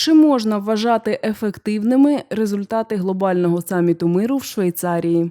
Чи можна вважати ефективними результати глобального саміту миру в Швейцарії?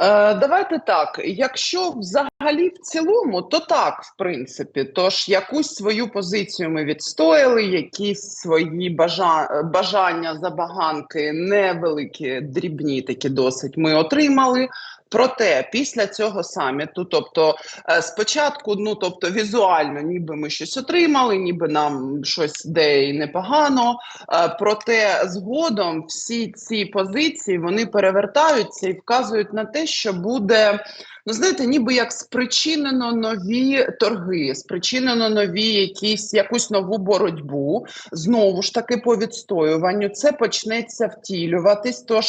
Е, давайте так. Якщо взагалі в цілому, то так, в принципі. Тож якусь свою позицію ми відстояли, якісь свої бажа... бажання, забаганки, невеликі, дрібні такі досить ми отримали. Проте після цього саміту, тобто е, спочатку, ну тобто візуально, ніби ми щось отримали, ніби нам щось де і непогано. Е, проте згодом всі ці позиції вони перевертаються і вказують на те, що буде. Ну, знаєте, ніби як спричинено нові торги, спричинено нові якісь якусь нову боротьбу. Знову ж таки, по відстоюванню це почнеться втілюватись. Тож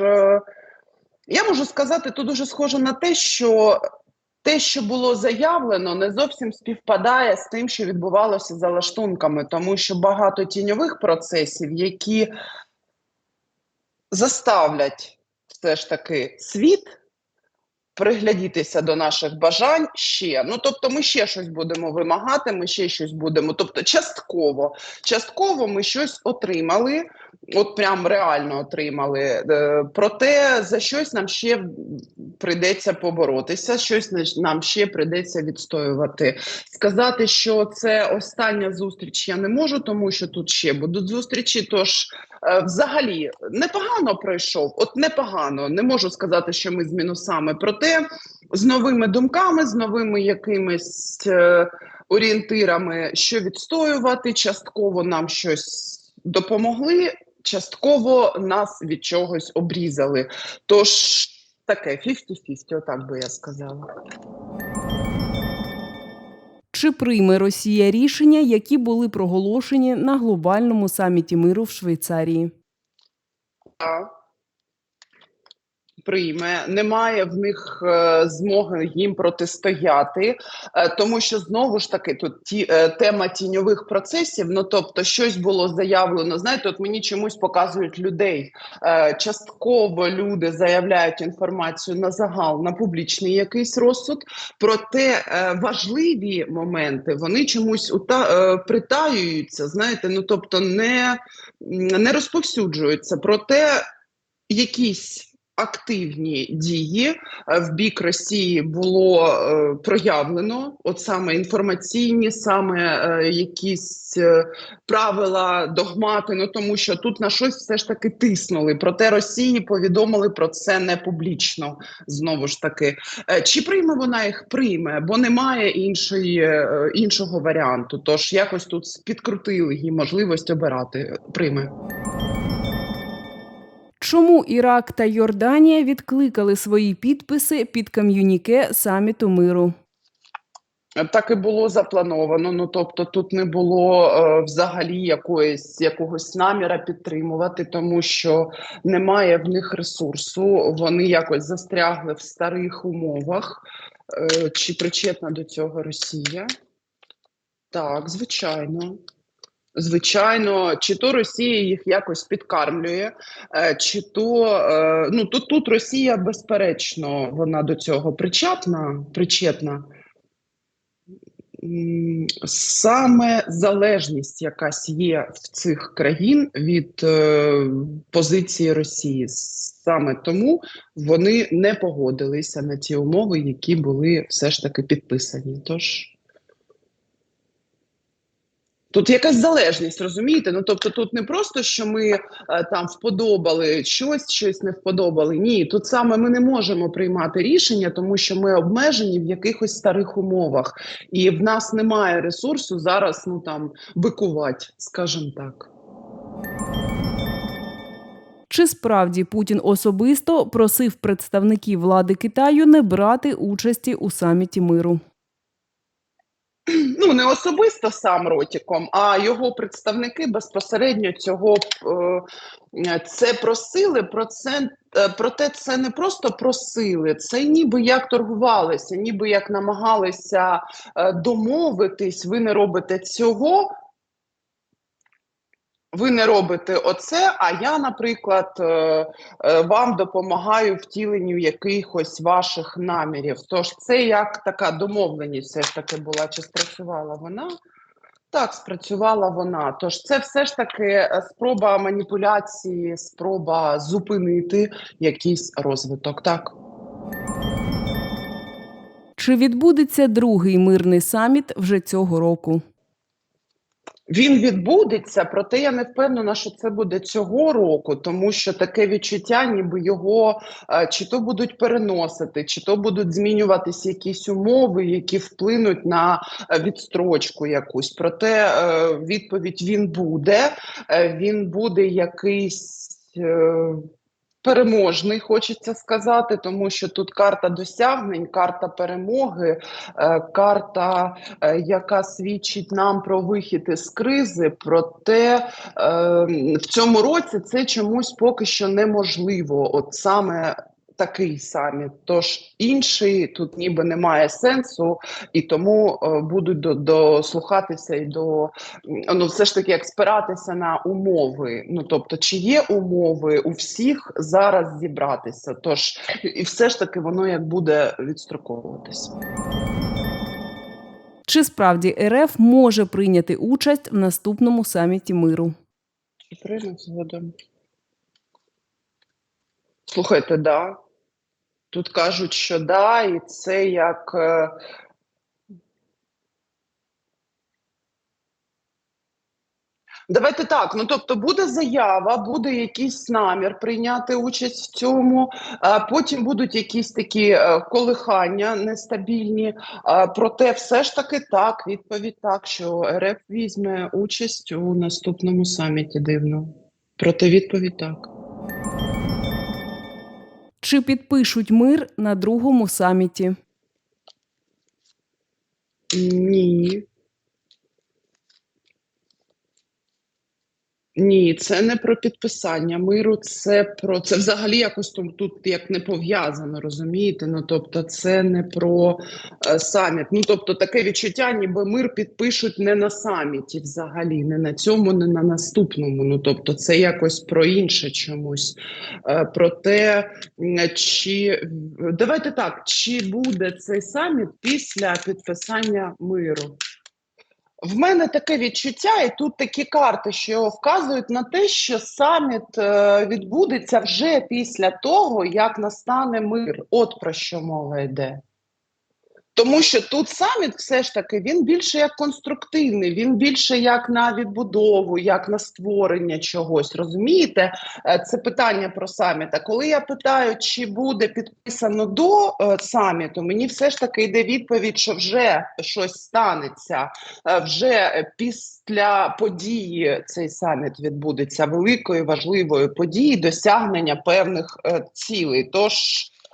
е, я можу сказати, тут дуже схоже на те, що те, що було заявлено, не зовсім співпадає з тим, що відбувалося за лаштунками, тому що багато тіньових процесів, які заставлять все ж таки світ приглядітися до наших бажань ще. Ну тобто, ми ще щось будемо вимагати, ми ще щось будемо. Тобто, частково, частково ми щось отримали, от прям реально отримали. Е, проте за щось нам ще прийдеться поборотися, щось на- нам ще прийдеться відстоювати. Сказати, що це остання зустріч, я не можу, тому що тут ще будуть зустрічі. Тож Е, Взагалі непогано пройшов, от непогано. Не можу сказати, що ми з мінусами. Проте з новими думками, з новими якимись е, орієнтирами, що відстоювати, частково нам щось допомогли, частково нас від чогось обрізали. Тож таке 50-50, отак би я сказала. Чи прийме Росія рішення, які були проголошені на глобальному саміті миру в Швейцарії? Так. Прийме, немає в них е, змоги їм протистояти, е, тому що знову ж таки тут ті е, тема тіньових процесів. Ну тобто, щось було заявлено. Знаєте, от мені чомусь показують людей. Частково люди заявляють інформацію на загал, на публічний якийсь розсуд. Проте важливі моменти вони чомусь ута, притаюються. Знаєте, ну тобто не, не розповсюджуються. Проте якісь активні дії е, в бік Росії було е, проявлено, от саме інформаційні, саме е, якісь правила, догмати. Ну тому що тут на щось все ж таки тиснули. Проте Росії повідомили про це не публічно. Знову ж таки, чи прийме вона їх? Прийме, бо немає іншої іншого варіанту. Тож якось тут підкрутили їй можливість обирати. Прийме. Чому Ірак та Йорданія відкликали свої підписи під ком'юніке саміту миру? Так і було заплановано. Ну тобто, тут не було е, взагалі якоїсь якогось наміра підтримувати, тому що немає в них ресурсу. Вони якось застрягли в старих умовах. Е, чи причетна до цього Росія? Так, звичайно. Звичайно, чи то Росія їх якось підкармлює, е, чи то е, ну тут, тут Росія безперечно вона до цього причетна, причетна. Саме залежність якась є в цих країн від е, позиції Росії. Саме тому вони не погодилися на ті умови, які були все ж таки підписані. Тож тут якась залежність, розумієте? Ну тобто, тут не просто що ми е, там вподобали щось, щось не вподобали. Ні, тут саме ми не можемо приймати рішення, тому що ми обмежені в якихось старих умовах, і в нас немає ресурсу зараз ну там бикувати, скажімо так. Чи справді Путін особисто просив представників влади Китаю не брати участі у саміті миру? Ну не особисто сам Ротіком, а його представники безпосередньо цього е, це просили. Про це е, проте це не просто просили, це ніби як торгувалися, ніби як намагалися е, домовитись. Ви не робите цього. Ви не робите оце, а я, наприклад, е, е, вам допомагаю втіленню якихось ваших намірів. Тож це як така домовленість все ж таки була, чи спрацювала вона. Так, спрацювала вона. Тож це все ж таки е, спроба маніпуляції, спроба зупинити якийсь розвиток. Так. Чи відбудеться другий мирний саміт вже цього року? Він відбудеться, проте я не впевнена, що це буде цього року, тому що таке відчуття, ніби його е, чи то будуть переносити, чи то будуть змінюватися якісь умови, які вплинуть на е, відстрочку якусь. Проте е, відповідь він буде. Він буде якийсь. Переможний, хочеться сказати, тому що тут карта досягнень, карта перемоги, е, карта е, яка свідчить нам про вихід із кризи. Проте е, в цьому році це чомусь поки що неможливо. От саме такий саміт. Тож інший тут ніби немає сенсу, і тому е, будуть до, дослухатися і до ну, все ж таки як спиратися на умови. Ну тобто, чи є умови у всіх зараз зібратися? Тож і все ж таки воно як буде відстроковуватися. Чи справді РФ може прийняти участь в наступному саміті миру? Чи прийме згодом? Слухайте, да. Тут кажуть, що да, і це як. е, Давайте так. Ну тобто буде заява, буде якийсь намір прийняти участь в цьому. А потім будуть якісь такі е, колихання нестабільні. А, проте, все ж таки так, відповідь так, що РФ візьме участь у наступному саміті. Дивно. Проте відповідь так. Чи підпишуть мир на другому саміті? Ні. Ні, це не про підписання миру, це про це взагалі якось тут, тут як не пов'язано, розумієте? Ну тобто, це не про е, саміт. Ну тобто, таке відчуття, ніби мир підпишуть не на саміті, взагалі, не на цьому, не на наступному. Ну тобто, це якось про інше чомусь. Е, про те, чи давайте так, чи буде цей саміт після підписання миру? В мене таке відчуття, і тут такі карти, що вказують на те, що саміт е, відбудеться вже після того, як настане мир. От про що мова йде. Тому що тут саміт все ж таки він більше як конструктивний, він більше як на відбудову, як на створення чогось. Розумієте? Е, Це питання про саміт. А коли я питаю, чи буде підписано до е, саміту, мені все ж таки йде відповідь, що вже щось станеться. Е, Вже після події цей саміт відбудеться великої важливої події досягнення певних цілей. Тож.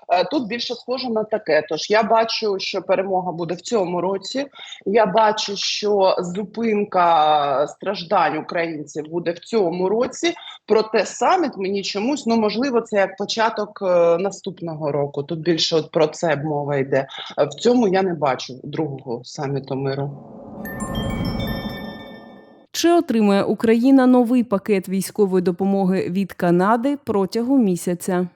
Е, Тут більше схоже на таке. Тож я бачу, що перемога буде в цьому році. Я бачу, що зупинка страждань українців буде в цьому році. Проте саміт мені чомусь ну можливо, це як початок е, наступного року. Тут більше от про це мова йде. Е, В цьому я не бачу другого саміту миру. Чи отримає Україна новий пакет військової допомоги від Канади протягом місяця?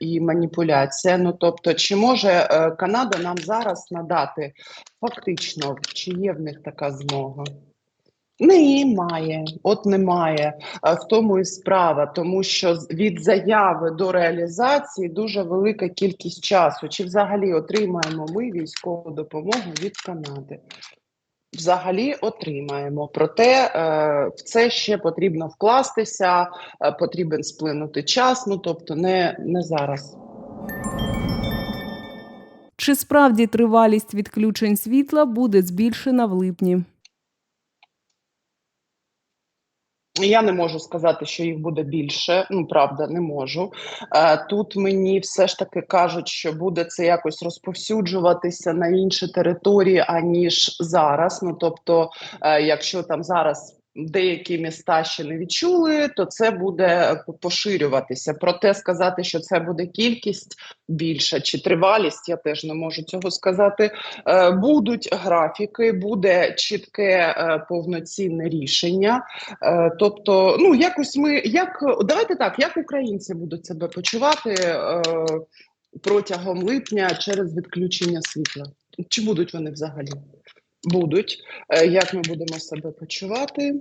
І маніпуляція. Ну тобто, чи може е, Канада нам зараз надати фактично, чи є в них така змога? Немає, от немає. Е, В тому і справа, тому що від заяви до реалізації дуже велика кількість часу. Чи взагалі отримаємо ми військову допомогу від Канади? Взагалі отримаємо. Проте е, в це ще потрібно вкластися, е, потрібен сплинути час. Ну тобто, не, не зараз. Чи справді тривалість відключень світла буде збільшена в липні? Я не можу сказати, що їх буде більше. Ну правда, не можу. Е, тут мені все ж таки кажуть, що буде це якось розповсюджуватися на інші території аніж зараз. Ну тобто, е, якщо там зараз. Деякі міста ще не відчули, то це буде поширюватися. Проте сказати, що це буде кількість більша чи тривалість, я теж не можу цього сказати. Е, Будуть графіки, буде чітке е, повноцінне рішення. Е, Тобто, ну якось ми як давайте так, як українці будуть себе почувати е, протягом липня через відключення світла? Чи будуть вони взагалі? Будуть. Е, Як ми будемо себе почувати?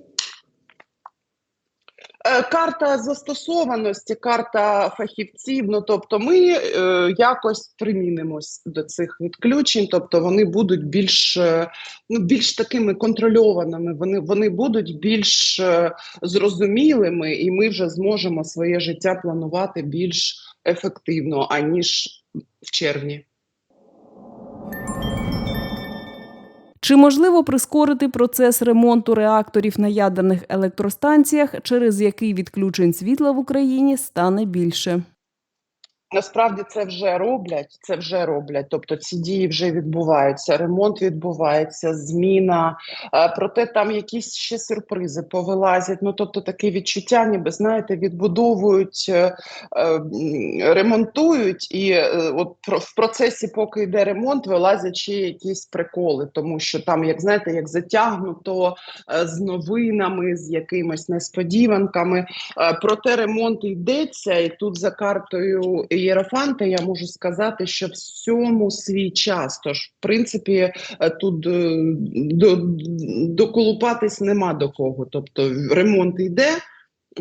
Е, Карта застосованості, карта фахівців. Ну тобто, ми е, якось примінимось до цих відключень, тобто вони будуть більш, е, ну, більш такими контрольованими. Вони, вони будуть більш е, зрозумілими, і ми вже зможемо своє життя планувати більш ефективно аніж в червні. Чи можливо прискорити процес ремонту реакторів на ядерних електростанціях, через який відключень світла в Україні стане більше? Насправді це вже роблять, це вже роблять. Тобто ці дії вже відбуваються, ремонт відбувається, зміна. Е, Проте там якісь ще сюрпризи повилазять. Ну тобто таке відчуття, ніби знаєте, відбудовують, е, е, ремонтують, і от в процесі, поки йде ремонт, вилазять ще якісь приколи, тому що там, як знаєте, як затягнуто з новинами, з якимись несподіванками. Проте ремонт йдеться, і тут за картою Єрофанта я можу сказати, що всьому свій час. Тож, в принципі, е, тут е, до, доколупатись нема до кого. Тобто ремонт йде.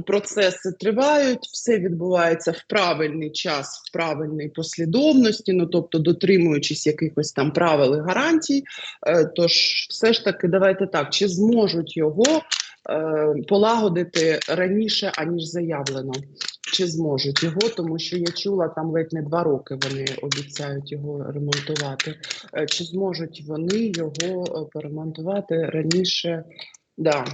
Процеси тривають, все відбувається в правильний час, в правильній послідовності, ну тобто дотримуючись якихось там правил і гарантій. Е, Тож, все ж таки, давайте так, чи зможуть його полагодити раніше, аніж заявлено? Чи зможуть його, тому що я чула, там ледь не два роки вони обіцяють його ремонтувати. Е, Чи зможуть вони його перемонтувати поремонтувати раніше? Да.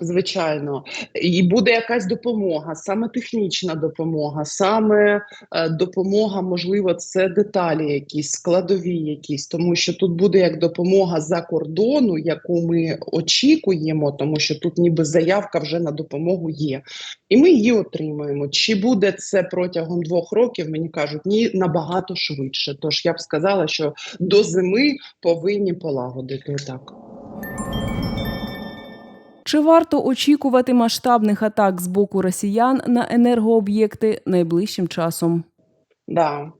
Звичайно, і буде якась допомога, саме технічна допомога, саме е, допомога, можливо, це деталі, якісь складові, якісь, тому що тут буде як допомога за кордону, яку ми очікуємо, тому що тут ніби заявка вже на допомогу є, і ми її отримаємо. Чи буде це протягом двох років? Мені кажуть, ні, набагато швидше. Тож я б сказала, що до зими повинні полагодити так. Чи варто очікувати масштабних атак з боку росіян на енергооб'єкти найближчим часом? Да.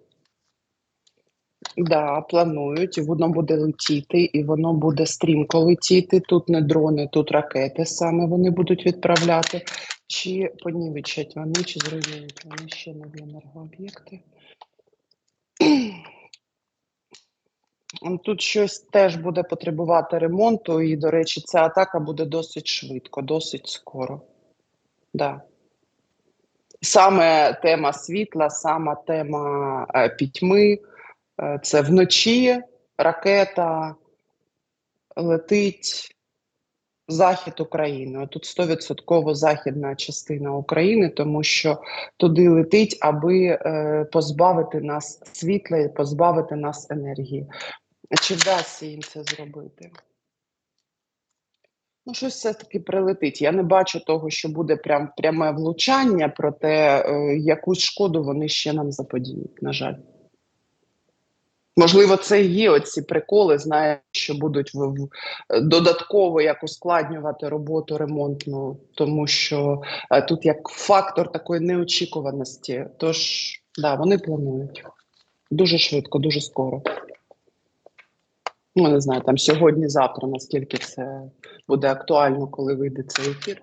Да, планують, воно буде летіти, і воно буде стрімко летіти. Тут не дрони, тут ракети саме вони будуть відправляти. Чи понівечать вони, чи зруйнують вони ще нові енергооб'єкти. Тут щось теж буде потребувати ремонту, і, до речі, ця атака буде досить швидко, досить скоро. Да. Саме тема світла, саме тема е, пітьми. Е, Це вночі ракета летить захід України. Тут 100% західна частина України, тому що туди летить, аби е, позбавити нас світла і позбавити нас енергії. Чи вдасться їм це зробити? Ну, щось все-таки прилетить. Я не бачу того, що буде прям пряме влучання, проте е, якусь шкоду вони ще нам заподіють, на жаль. Можливо, це і є оці приколи, знає, що будуть в, в, додатково як ускладнювати роботу ремонтну, тому що е, тут як фактор такої неочікуваності. Тож, да, вони планують дуже швидко, дуже скоро. Ну, не знаю, там сьогодні-завтра, наскільки це буде актуально, коли вийде цей ефір.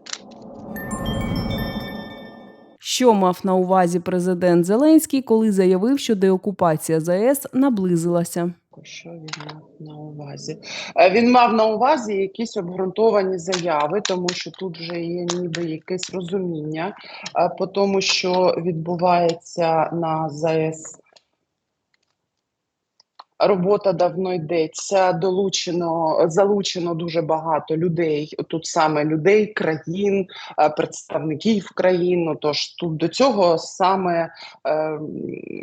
Що мав на увазі президент Зеленський, коли заявив, що деокупація ЗАЕС наблизилася? Що він мав на увазі? Е, Він мав на увазі якісь обґрунтовані заяви, тому що тут вже є ніби якесь розуміння е, по тому, що відбувається на ЗАЕС. Робота давно йдеться, долучено, залучено дуже багато людей. Тут саме людей, країн, е, представників країн. Тож тут до цього саме е,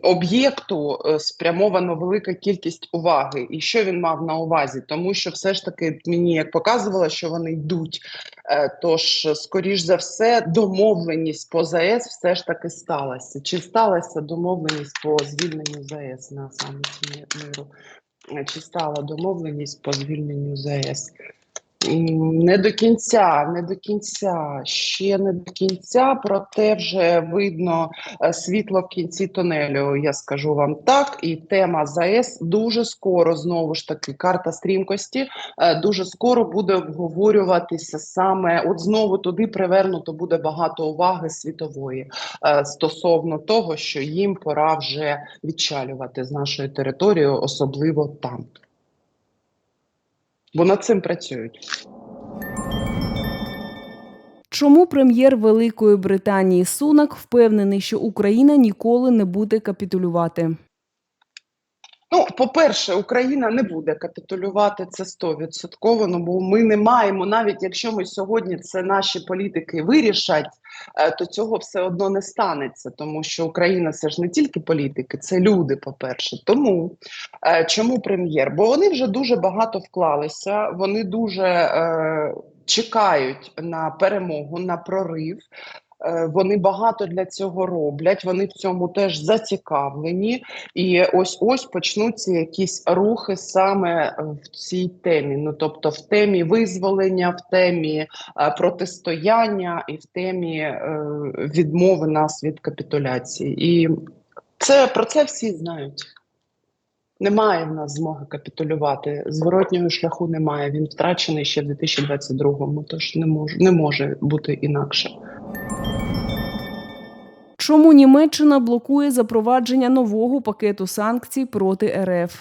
об'єкту е, спрямовано велика кількість уваги. І що він мав на увазі? Тому що все ж таки мені як показувало, що вони йдуть. Е, Тож, скоріш за все, домовленість по ЗАЕС все ж таки сталася. Чи сталася домовленість по звільненню ЗАЕС на саміті миру? Е, Чи стала домовленість по звільненню ЗАЕС? Не до кінця, не до кінця, ще не до кінця, проте вже видно е, світло в кінці тунелю. Я скажу вам так. І тема ЗАЕС дуже скоро знову ж таки карта стрімкості е, дуже скоро буде обговорюватися саме. От знову туди привернуто буде багато уваги світової е, стосовно того, що їм пора вже відчалювати з нашої території, особливо там. Бо над цим працюють. Чому прем'єр Великої Британії Сунак впевнений, що Україна ніколи не буде капітулювати? Ну, по-перше, Україна не буде капітулювати це стовідсотково, ну бо ми не маємо, навіть якщо ми сьогодні це наші політики вирішать, е, то цього все одно не станеться, тому що Україна це ж не тільки політики, це люди. По-перше, тому е, чому прем'єр? Бо вони вже дуже багато вклалися, вони дуже е, чекають на перемогу, на прорив. Е, Вони багато для цього роблять. Вони в цьому теж зацікавлені, і ось ось почнуться якісь рухи саме в цій темі. Ну тобто, в темі визволення, в темі е, протистояння і в темі е, відмови нас від капітуляції. І це про це всі знають. Немає в нас змоги капітулювати. Зворотнього шляху немає. Він втрачений ще в 2022-му, тож не може, не може бути інакше. Чому Німеччина блокує запровадження нового пакету санкцій проти РФ?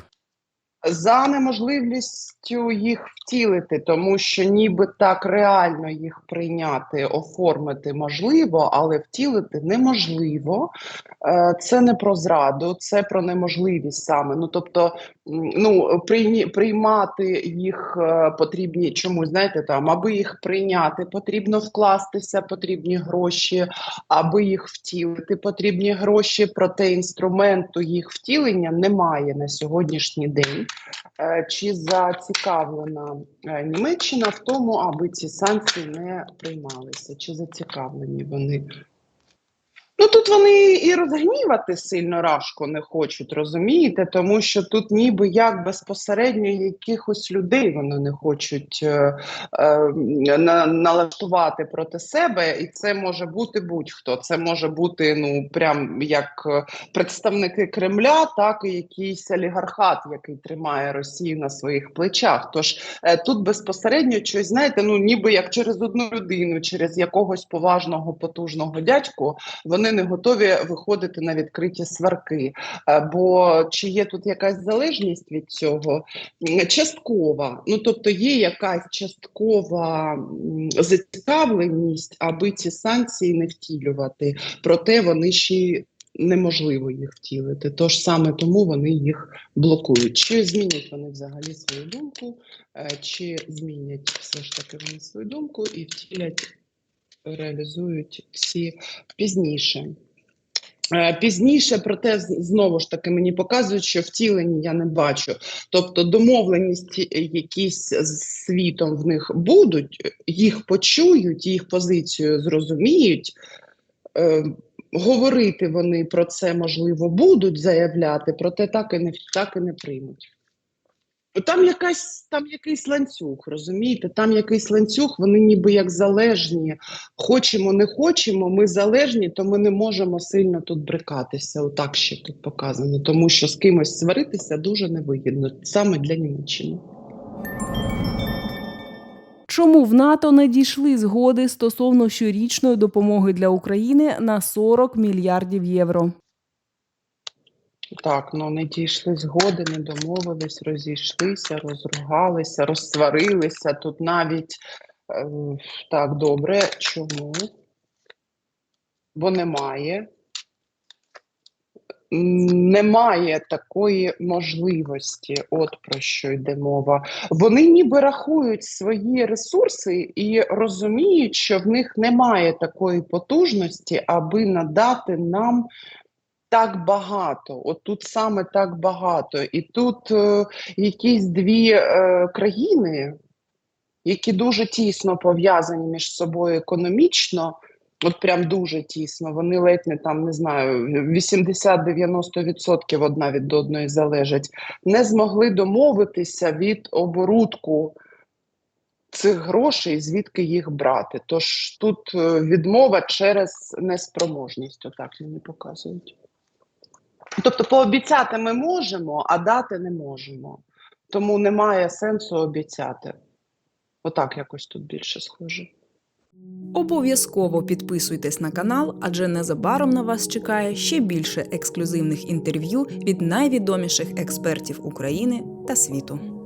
За неможливістю їх втілити, тому що ніби так реально їх прийняти, оформити можливо, але втілити неможливо. Е, Це не про зраду, це про неможливість саме. Ну тобто, ну прийні, приймати їх е, потрібні чомусь, знаєте, там, аби їх прийняти, потрібно вкластися, потрібні гроші, аби їх втілити, потрібні гроші. Проте інструменту їх втілення немає на сьогоднішній день. Е, Чи зацікавлена е, Німеччина в тому, аби ці санкції не приймалися? Чи зацікавлені вони? Ну тут вони і розгнівати сильно рашко не хочуть, розумієте, тому що тут ніби як безпосередньо якихось людей вони не хочуть е, е, на, налаштувати проти себе, і це може бути будь-хто. Це може бути ну прям як е, представники Кремля, так і якийсь олігархат, який тримає Росію на своїх плечах. Тож е, тут безпосередньо щось знаєте, ну ніби як через одну людину, через якогось поважного потужного дядьку, вони не готові виходити на відкриті сварки. Е, Бо чи є тут якась залежність від цього? Часткова. Ну тобто є якась часткова зацікавленість, аби ці санкції не втілювати. Проте вони ще неможливо їх втілити. Тож саме тому вони їх блокують. Чи змінять вони взагалі свою думку, е, чи змінять все ж таки вони свою думку і втілять реалізують всі пізніше. Е, Пізніше, проте знову ж таки мені показують, що втілені я не бачу. Тобто домовленість якісь з світом в них будуть, їх почують, їх позицію зрозуміють. Е, говорити вони про це можливо будуть заявляти, проте так і не так і не приймуть. Там якась там якийсь ланцюг, розумієте? Там якийсь ланцюг, вони ніби як залежні. Хочемо, не хочемо, ми залежні, то ми не можемо сильно тут брикатися. Отак ще тут показано. Тому що з кимось сваритися дуже невигідно, саме для Німеччини. Чому в НАТО не дійшли згоди стосовно щорічної допомоги для України на 40 мільярдів євро? Так, ну не дійшли згоди, не домовились, розійшлися, розругалися, розсварилися. Тут навіть е, так добре. Чому? Бо немає. Немає такої можливості, от про що йде мова. Вони ніби рахують свої ресурси і розуміють, що в них немає такої потужності, аби надати нам так багато. От тут саме так багато. І тут е, якісь дві е, країни, які дуже тісно пов'язані між собою економічно. От прям дуже тісно. Вони ледь не там не знаю, 80-90% одна від одної залежать, не змогли домовитися від оборудку цих грошей, звідки їх брати. Тож тут е, відмова через неспроможність, отак мені показують. Тобто пообіцяти ми можемо, а дати не можемо. Тому немає сенсу обіцяти. Отак якось тут більше схоже. Обов'язково підписуйтесь на канал, адже незабаром на вас чекає ще більше ексклюзивних інтерв'ю від найвідоміших експертів України та світу.